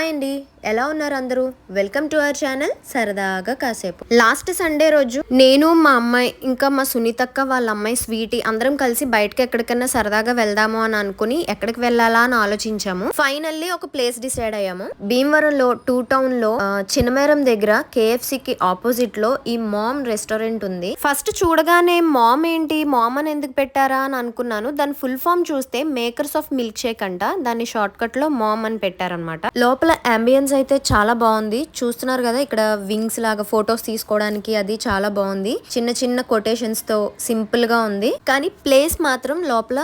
Hi అండి. ఎలా ఉన్నారు అందరూ? వెల్కమ్ టు అవర్ ఛానల్ సరదాగా కాసేపు. లాస్ట్ సండే రోజు నేను మా అమ్మాయి ఇంకా మా సునీతక్క వాళ్ళ అమ్మాయి స్వీటీ అందరం కలిసి బయటకి ఎక్కడికైనా సరదాగా వెళ్దాము అని అనుకుని ఎక్కడికి వెళ్ళాలా అని ఆలోచించాము. ఫైనల్లీ ఒక ప్లేస్ డిసైడ్ అయ్యాము. భీమవరంలో టూ టౌన్లో చిన్నమేరం చినమేరం దగ్గర కేఎఫ్సి కి ఆపోజిట్లో ఈ మామ్ రెస్టారెంట్ ఉంది. ఫస్ట్ చూడగానే మామ్ ఏంటి? మామ్ అని ఎందుకు పెట్టారా? అని అనుకున్నాను. దాని ఫుల్ ఫామ్ చూస్తే మేకర్స్ ఆఫ్ మిల్క్ షేక్ అంట. దాన్ని షార్ట్ కట్లో మామ్ అని పెట్టారనమాట లోపల అంబియన్స్ అయితే చాలా బాగుంది. చూస్తున్నారు కదా ఇక్కడ వింగ్స్ లాగా ఫొటోస్ తీసుకోవడానికి అది చాలా బాగుంది. చిన్న చిన్న కొటేషన్స్తో సింపుల్గా ఉంది. కానీ ప్లేస్ మాత్రం లోపల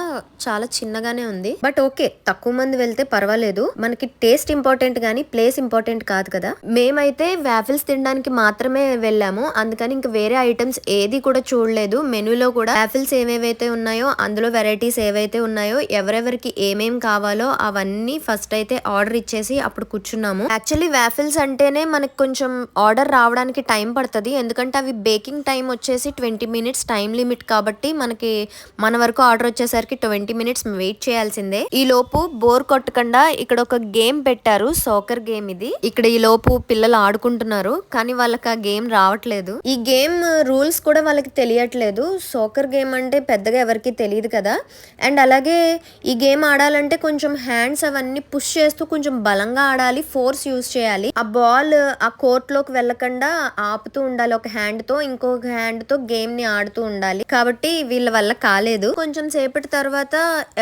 చాలా చిన్నగానే ఉంది. బట్ ఓకే తక్కువ మంది వెళ్తే పర్వాలేదు. మనకి టేస్ట్ ఇంపార్టెంట్ కానీ ప్లేస్ ఇంపార్టెంట్ కాదు కదా. మేమైతే వాఫిల్స్ తినడానికి మాత్రమే వెళ్ళాము. అందుకని ఇంకా వేరే ఐటమ్స్ ఏది కూడా చూడలేదు. మెనూలో కూడా వ్యాఫిల్స్ ఏమేవైతే ఉన్నాయో అందులో వెరైటీస్ ఏవైతే ఉన్నాయో ఎవరెవరికి ఏమేం కావాలో అవన్నీ ఫస్ట్ అయితే ఆర్డర్ ఇచ్చేసి అప్పుడు కూర్చున్నాము. యాక్చువల్లీ వాఫిల్స్ అంటేనే మనకి కొంచెం ఆర్డర్ రావడానికి టైం పడుతుంది. ఎందుకంటే అవి బేకింగ్ టైం వచ్చేసి ట్వంటీ మినిట్స్ టైం లిమిట్ కాబట్టి మనకి మన వరకు ఆర్డర్ వచ్చేసరికి ట్వంటీ మినిట్స్ వెయిట్ చేయాల్సిందే. ఈ లోపు బోర్ కొట్టకుండా ఇక్కడ ఒక గేమ్ పెట్టారు సోకర్ గేమ్ ఇది. ఇక్కడ ఈ లోపు పిల్లలు ఆడుకుంటున్నారు కానీ వాళ్ళకి ఆ గేమ్ రావట్లేదు. ఈ గేమ్ రూల్స్ కూడా వాళ్ళకి తెలియట్లేదు. సోకర్ గేమ్ అంటే పెద్దగా ఎవరికి తెలియదు కదా. అండ్ అలాగే ఈ గేమ్ ఆడాలంటే కొంచెం హ్యాండ్స్ అవన్నీ పుష్ చేస్తూ కొంచెం బలంగా ఆడాలి ఫోర్స్ యూజ్ చేయాలి. ఆ బాల్ ఆ కోర్ట్లోకి వెళ్ళకుండా ఆపుతూ ఉండాలి ఒక హ్యాండ్తో ఇంకొక హ్యాండ్తో గేమ్ని ఆడుతూ ఉండాలి. కాబట్టి వీళ్ళ వల్ల కాలేదు. కొంచెం సేపటి తర్వాత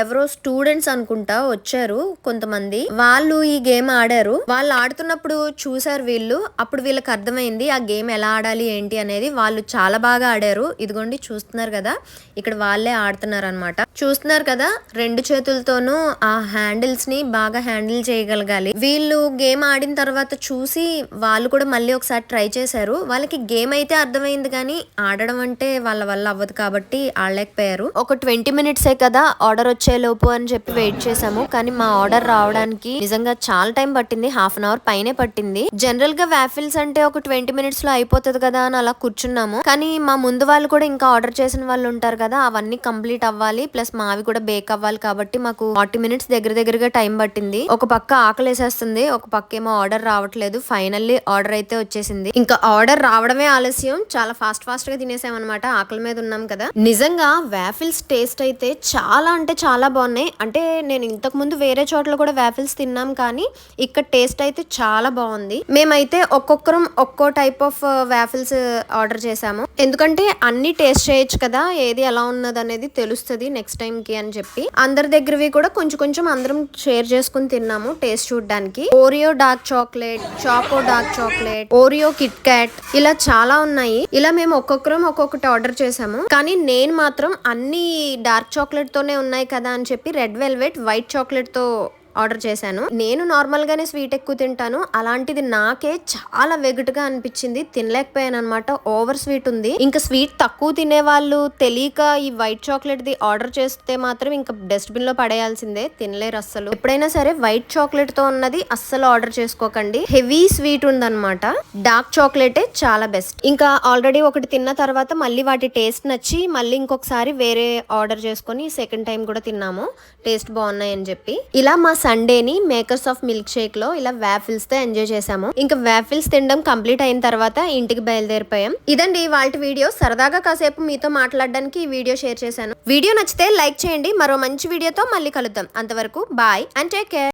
ఎవరో స్టూడెంట్స్ అనుకుంటా వచ్చారు కొంతమంది. వాళ్ళు ఈ గేమ్ ఆడారు. వాళ్ళు ఆడుతున్నప్పుడు చూసారు వీళ్ళు. అప్పుడు వీళ్ళకి అర్థమైంది ఆ గేమ్ ఎలా ఆడాలి ఏంటి అనేది. వాళ్ళు చాలా బాగా ఆడారు. ఇదిగోండి చూస్తున్నారు కదా. ఇక్కడ వాళ్ళే ఆడుతున్నారు అనమాట చూస్తున్నారు కదా రెండు చేతులతోనూ ఆ హ్యాండిల్స్ని బాగా హ్యాండిల్ చేయగలగాలి. వీళ్ళు గేమ్ ఆడిన తర్వాత చూసి వాళ్ళు కూడా మళ్ళీ ఒకసారి ట్రై చేశారు. వాళ్ళకి గేమ్ అయితే అర్థమైంది కానీ ఆడడం అంటే వాళ్ళ వల్ల అవ్వదు కాబట్టి ఆడలేకపోయారు. ఒక ట్వంటీ మినిట్సే కదా ఆర్డర్ వచ్చే లోపు అని చెప్పి వెయిట్ చేసాము కానీ మా ఆర్డర్ రావడానికి నిజంగా చాలా టైం పట్టింది. హాఫ్ అన్ అవర్ పైనే పట్టింది. జనరల్గా వాఫిల్స్ అంటే ఒక ట్వంటీ మినిట్స్లో అయిపోతుంది కదా అని అలా కూర్చున్నాము. కానీ మా ముందు వాళ్ళు కూడా ఇంకా ఆర్డర్ చేసిన వాళ్ళు ఉంటారు కదా అవన్నీ కంప్లీట్ అవ్వాలి. ప్లస్ మావి కూడా బేక్ అవ్వాలి కాబట్టి మాకు ఫార్టీ మినిట్స్ దగ్గర దగ్గరగా టైం పట్టింది. ఒక పక్క ఆకలి ఉంది ఒక పక్క ఏమో ఆర్డర్ రావట్లేదు. ఫైనల్లీ ఆర్డర్ అయితే వచ్చేసింది. ఇంకా ఆర్డర్ రావడమే ఆలస్యం. చాలా ఫాస్ట్ ఫాస్ట్గా తినేసామన్నమాట. ఆకలి మీద ఉన్నాం కదా. నిజంగా వ్యాఫిల్స్ టేస్ట్ అయితే చాలా అంటే చాలా బాగున్నాయి. అంటే నేను ఇంతకు ముందు వేరే చోట్ల కూడా వ్యాఫిల్స్ తిన్నాం కానీ ఇక్కడ టేస్ట్ అయితే చాలా బాగుంది. మేమైతే ఒక్కొక్కరం ఒక్కో టైప్ ఆఫ్ వ్యాఫిల్స్ ఆర్డర్ చేసాము. ఎందుకంటే అన్ని టేస్ట్ చేయొచ్చు కదా. ఏది ఎలా ఉన్నది అనేది తెలుస్తుంది నెక్స్ట్ టైం కి అని చెప్పి. అందరి దగ్గరవి కూడా కొంచెం కొంచెం అందరం షేర్ చేసుకుని తిన్నాము టేస్ట్ చూడడానికి. Oreo dark chocolate choco dark chocolate Oreo Kit Kat ఇలా చాలా ఉన్నాయి. ఇలా మేము ఒక్కొక్కరం ఒక్కొక్కటి ఆర్డర్ చేసాము. కానీ నేను మాత్రం అన్ని డార్క్ చాక్లెట్ తోనే ఉన్నాయి కదా అని చెప్పి రెడ్ వెల్వెట్ వైట్ చాక్లెట్తో ఆర్డర్ చేశాను. నేను నార్మల్గానే స్వీట్ ఎక్కువ తింటాను. అలాంటిది నాకే చాలా వెగటుగా అనిపించింది. తినలేకపోయాను అనమాట ఓవర్ స్వీట్ ఉంది. ఇంకా స్వీట్ తక్కువ తినే వాళ్ళు తెలియక ఈ వైట్ చాక్లెట్ది ఆర్డర్ చేస్తే మాత్రం ఇంకా డస్ట్బిన్లో పడేయాల్సిందే. తినలేరు అస్సలు. ఎప్పుడైనా సరే వైట్ చాక్లెట్తో ఉన్నది అస్సలు ఆర్డర్ చేసుకోకండి. హెవీ స్వీట్ ఉందన్నమాట. డార్క్ చాక్లెటే చాలా బెస్ట్. ఇంకా ఆల్రెడీ ఒకటి తిన్న తర్వాత మళ్ళీ వాటి టేస్ట్ నచ్చి మళ్ళీ ఇంకొకసారి వేరే ఆర్డర్ చేసుకొని సెకండ్ టైం కూడా తిన్నాము. టేస్ట్ బాగున్నాయి అని చెప్పి. ఇలా మా సండేని మేకర్స్ ఆఫ్ మిల్క్ షేక్లో ఇలా వాఫిల్స్తో ఎంజాయ్ చేసాము ఇంకా వ్యాఫిల్స్ తినడం కంప్లీట్ అయిన తర్వాత ఇంటికి బయలుదేరిపోయాం. ఇదండి వాళ్ళ వీడియో. సరదాగా కాసేపు మీతో మాట్లాడడానికి ఈ వీడియో షేర్ చేశాను. వీడియో నచ్చితే లైక్ చేయండి. మరో మంచి వీడియోతో మళ్ళీ కలుద్దాం. అంతవరకు బాయ్ అండ్ టేక్ కేర్